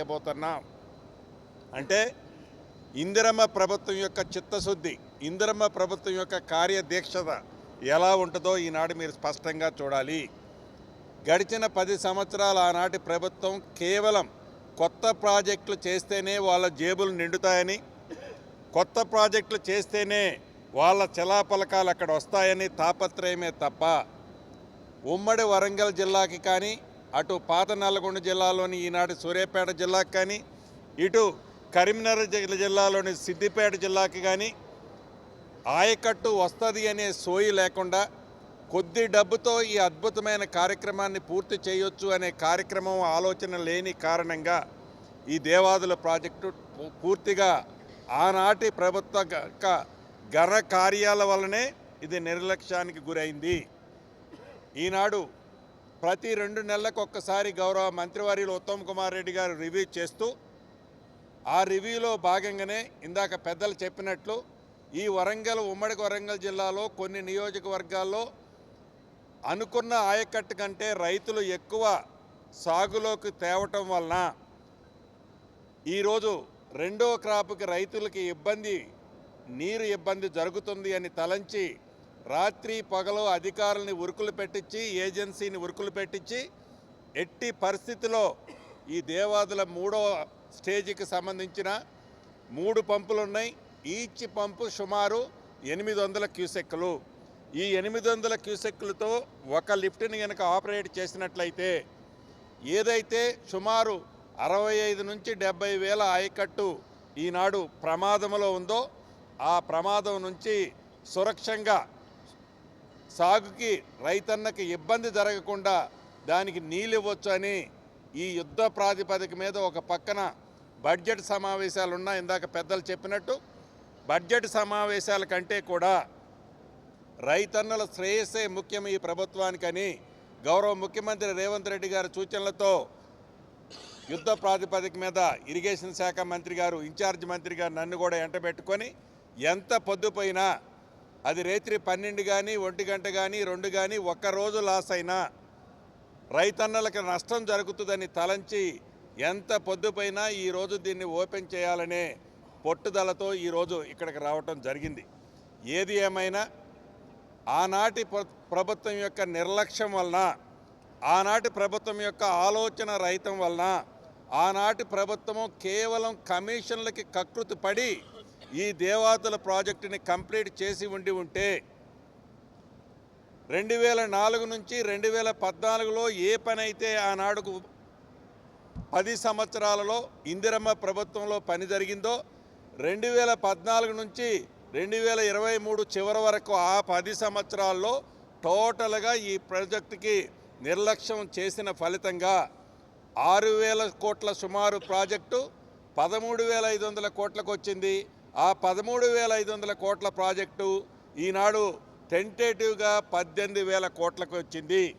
చేయబోతున్నా. అంటే ఇందిరమ్మ ప్రభుత్వం యొక్క చిత్తశుద్ధి ఇందిరమ్మ ప్రభుత్వం యొక్క కార్యదీక్షత ఎలా ఉంటుందో ఈనాడు మీరు స్పష్టంగా చూడాలి. గడిచిన పది సంవత్సరాల ఆనాటి ప్రభుత్వం కేవలం కొత్త ప్రాజెక్టులు చేస్తేనే వాళ్ళ జేబులు నిండుతాయని కొత్త ప్రాజెక్టులు చేస్తేనే వాళ్ళ చలాపలకాలు అక్కడ వస్తాయని తాపత్రయమే తప్ప ఉమ్మడి వరంగల్ జిల్లాకి కానీ అటు పాత నల్లగొండ జిల్లాలోని ఈనాటి సూర్యాపేట జిల్లాకు కానీ ఇటు కరీంనగర్ జిల్లాలోని సిద్దిపేట జిల్లాకి కానీ ఆయకట్టు వస్తుంది అనే సోయి లేకుండా కొద్ది డబ్బుతో ఈ అద్భుతమైన కార్యక్రమాన్ని పూర్తి చేయొచ్చు అనే కార్యక్రమం ఆలోచన లేని కారణంగా ఈ దేవాదుల ప్రాజెక్టు పూ- పూర్తిగా ఆనాటి ప్రభుత్వ గ- ఘన కార్యాల వల్లనే ఇది నిర్లక్ష్యానికి గురైంది. ఈనాడు ప్రతి రెండు నెలలకు ఒక్కసారి గౌరవ మంత్రివర్యులు ఉత్తమ్ కుమార్ రెడ్డి గారు రివ్యూ చేస్తూ ఆ రివ్యూలో భాగంగానే ఇందాక పెద్దలు చెప్పినట్లు ఈ వరంగల్ ఉమ్మడి వరంగల్ జిల్లాలో కొన్ని నియోజకవర్గాల్లో అనుకున్న ఆయకట్టు కంటే రైతులు ఎక్కువ సాగులోకి తేవటం వలన ఈరోజు రెండో క్రాప్కి రైతులకి ఇబ్బంది నీరు ఇబ్బంది జరుగుతుంది అని తలంచి రాత్రి పగలు అధికారులని ఉరుకులు పెట్టించి ఏజెన్సీని ఉరుకులు పెట్టించి ఎట్టి పరిస్థితిలో ఈ దేవాదుల మూడో స్టేజికి సంబంధించిన మూడు పంపులు ఉన్నాయి ఈచ్ పంపు సుమారు ఎనిమిది వందల క్యూసెక్కులు. ఈ ఎనిమిది వందల క్యూసెక్కులతో ఒక లిఫ్ట్ని కనుక ఆపరేట్ చేసినట్లయితే ఏదైతే సుమారు అరవై ఐదు నుంచి డెబ్బై వేల ఆయకట్టు ఈనాడు ప్రమాదంలో ఉందో ఆ ప్రమాదం నుంచి సురక్షంగా సాగుకి రైతన్నకి ఇబ్బంది జరగకుండా దానికి నీళ్ళు ఇవ్వచ్చు అని ఈ యుద్ధ ప్రాతిపదిక మీద ఒక పక్కన బడ్జెట్ సమావేశాలు ఉన్నా ఇందాక పెద్దలు చెప్పినట్టు బడ్జెట్ సమావేశాల కంటే కూడా రైతన్నల శ్రేయస్సే ముఖ్యం ఈ ప్రభుత్వానికని గౌరవ ముఖ్యమంత్రి రేవంత్ రెడ్డి గారి సూచనలతో యుద్ధ ప్రాతిపదిక మీద ఇరిగేషన్ శాఖ మంత్రి గారు ఇన్ఛార్జ్ మంత్రి గారు నన్ను కూడా ఎంటబెట్టుకొని ఎంత పొద్దుపోయినా అది రేత్రి పన్నెండు కానీ ఒంటి గంట కానీ రెండు కానీ ఒక్క రోజు లాస్ అయినా రైతన్నలకు నష్టం జరుగుతుందని తలంచి ఎంత పొద్దుపైనా ఈరోజు దీన్ని ఓపెన్ చేయాలనే పట్టుదలతో ఈరోజు ఇక్కడికి రావటం జరిగింది. ఏది ఏమైనా ఆనాటి ప్రభుత్వం యొక్క నిర్లక్ష్యం వలన ఆనాటి ప్రభుత్వం యొక్క ఆలోచన రహితం వలన ఆనాటి ప్రభుత్వము కేవలం కమిషన్లకి కకృతి పడి ఈ దేవాతల ప్రాజెక్టుని కంప్లీట్ చేసి ఉండి ఉంటే రెండు వేల నాలుగు నుంచి రెండు వేల పద్నాలుగులో ఏ పని అయితే ఆనాడుకు పది సంవత్సరాలలో ఇందిరమ్మ ప్రభుత్వంలో పని జరిగిందో రెండు వేల పద్నాలుగు నుంచి రెండు వేల ఇరవై మూడు చివరి వరకు ఆ పది సంవత్సరాల్లో టోటల్గా ఈ ప్రాజెక్టుకి నిర్లక్ష్యం చేసిన ఫలితంగా ఆరు వేల కోట్ల సుమారు ప్రాజెక్టు పదమూడు వేల ఐదు వందల కోట్లకు వచ్చింది. ఆ పదమూడు వేల ఐదు వందల కోట్ల ప్రాజెక్టు ఈనాడు టెంటేటివ్గా పద్దెనిమిది వేల కోట్లకు వచ్చింది.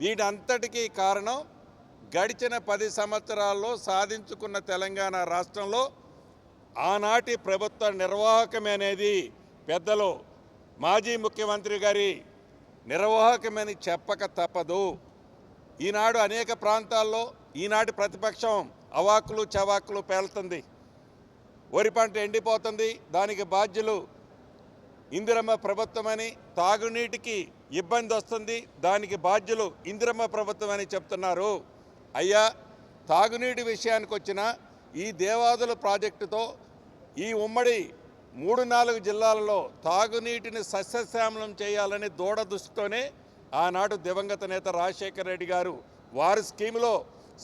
వీటంతటికీ కారణం గడిచిన పది సంవత్సరాల్లో సాధించుకున్న తెలంగాణ రాష్ట్రంలో ఆనాటి ప్రభుత్వ నిర్వాహకమనేది పెద్దలు మాజీ ముఖ్యమంత్రి గారి నిర్వాహకమని చెప్పక తప్పదు. ఈనాడు అనేక ప్రాంతాల్లో ఈనాటి ప్రతిపక్షం అవాకులు చవాకులు పేలుతుంది. వరి పంట ఎండిపోతుంది. దానికి బాధ్యులు ఇందిరమ్మ ప్రభుత్వమని తాగునీటికి ఇబ్బంది వస్తుంది. దానికి బాధ్యులు ఇందిరమ్మ ప్రభుత్వం అని చెప్తున్నారు. అయ్యా తాగునీటి విషయానికి వచ్చిన ఈ దేవాదుల ప్రాజెక్టుతో ఈ ఉమ్మడి మూడు నాలుగు జిల్లాలలో తాగునీటిని సస్యశ్యామలం చేయాలని దూడదృష్టితోనే ఆనాడు దివంగత నేత రాజశేఖర రెడ్డి గారు వారి స్కీమ్లో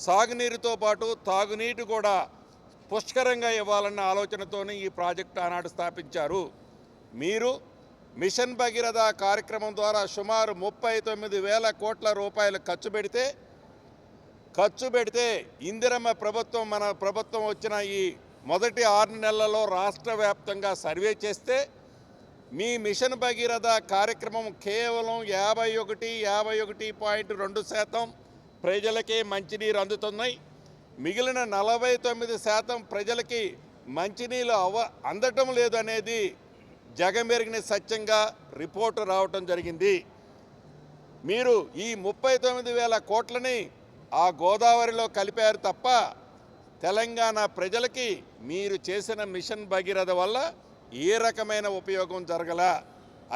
సాగునీరుతో పాటు తాగునీటి కూడా పుష్కరంగా ఇవ్వాలన్న ఆలోచనతోనే ఈ ప్రాజెక్టు ఆనాడు స్థాపించారు. మీరు మిషన్ భగీరథ కార్యక్రమం ద్వారా సుమారు ముప్పై తొమ్మిది వేల కోట్ల రూపాయలు ఖర్చు పెడితే ఖర్చు పెడితే ఇందిరమ్మ ప్రభుత్వం మన ప్రభుత్వం వచ్చిన ఈ మొదటి ఆరు నెలలలో రాష్ట్ర వ్యాప్తంగా సర్వే చేస్తే మీ మిషన్ భగీరథ కార్యక్రమం కేవలం యాభై ఒకటి యాభై ఒకటి పాయింట్ రెండు శాతం ప్రజలకే మంచినీరు అందుతున్నాయి. మిగిలిన నలభై తొమ్మిది శాతం ప్రజలకి మంచినీళ్ళు అవ అందటం లేదు అనేది జగమెరిగిన సత్యంగా రిపోర్టు రావటం జరిగింది. మీరు ఈ ముప్పై తొమ్మిది వేల కోట్లని ఆ గోదావరిలో కలిపారు తప్ప తెలంగాణ ప్రజలకి మీరు చేసిన మిషన్ భగీరథ వల్ల ఏ రకమైన ఉపయోగం జరగల?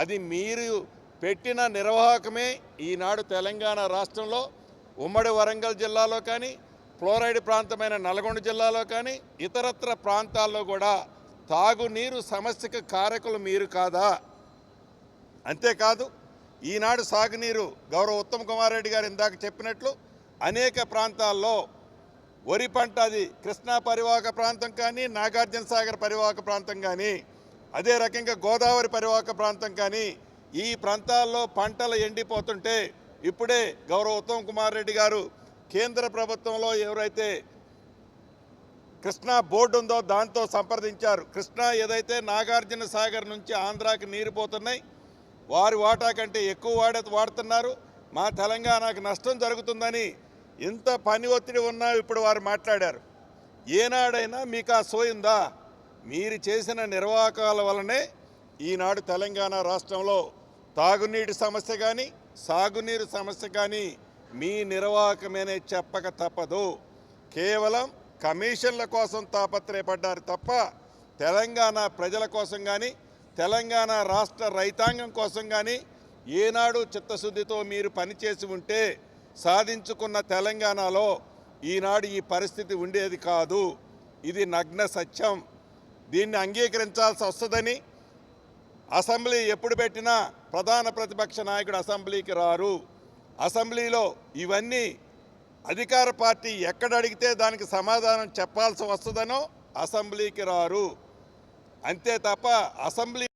అది మీరు పెట్టిన నిర్వాహకమే ఈనాడు తెలంగాణ రాష్ట్రంలో ఉమ్మడి వరంగల్ జిల్లాలో కానీ ఫ్లోరైడ్ ప్రాంతమైన నల్గొండ జిల్లాలో కానీ ఇతరత్ర ప్రాంతాల్లో కూడా తాగునీరు సమస్యకు కారకులు మీరు కాదా? అంతేకాదు ఈనాడు సాగునీరు గౌరవ ఉత్తమ్ కుమార్ రెడ్డి గారు ఇందాక చెప్పినట్లు అనేక ప్రాంతాల్లో వరి పంట అది కృష్ణా పరివాహక ప్రాంతం కానీ నాగార్జున సాగర్ పరివాహక ప్రాంతం కానీ అదే రకంగా గోదావరి పరివాహక ప్రాంతం కానీ ఈ ప్రాంతాల్లో పంటలు ఎండిపోతుంటే ఇప్పుడే గౌరవ ఉత్తమ్ కుమార్ రెడ్డి గారు కేంద్ర ప్రభుత్వంలో ఎవరైతే కృష్ణా బోర్డు ఉందో దాంతో సంప్రదించారు. కృష్ణా ఏదైతే నాగార్జున సాగర్ నుంచి ఆంధ్రాకి నీరు పోతున్నాయి వారి వాటా కంటే ఎక్కువ వాడే వాడుతున్నారు. మా తెలంగాణకు నష్టం జరుగుతుందని ఎంత పని ఒత్తిడి ఉన్నా ఇప్పుడు వారు మాట్లాడారు. ఏనాడైనా మీకు ఆ సోయిందా మీరు చేసిన నిర్వాహకాల వలనే ఈనాడు తెలంగాణ రాష్ట్రంలో తాగునీటి సమస్య కానీ సాగునీరు సమస్య కానీ మీ నిర్వాహకమేనే చెప్పక తప్పదు. కేవలం కమిషన్ల కోసం తాపత్రయపడ్డారు తప్ప తెలంగాణ ప్రజల కోసం కానీ తెలంగాణ రాష్ట్ర రైతాంగం కోసం కానీ ఏనాడు చిత్తశుద్ధితో మీరు పనిచేసి ఉంటే సాధించుకున్న తెలంగాణలో ఈనాడు ఈ పరిస్థితి ఉండేది కాదు. ఇది నగ్న సత్యం. దీన్ని అంగీకరించాల్సి వస్తుందని అసెంబ్లీ ఎప్పుడు పెట్టినా ప్రధాన ప్రతిపక్ష నాయకుడు అసెంబ్లీకి రారు. అసెంబ్లీలో ఇవన్నీ అధికార పార్టీ ఎక్కడ అడిగితే దానికి సమాధానం చెప్పాల్సి వస్తుందనో అసెంబ్లీకి రారు. అంతే తప్ప అసెంబ్లీ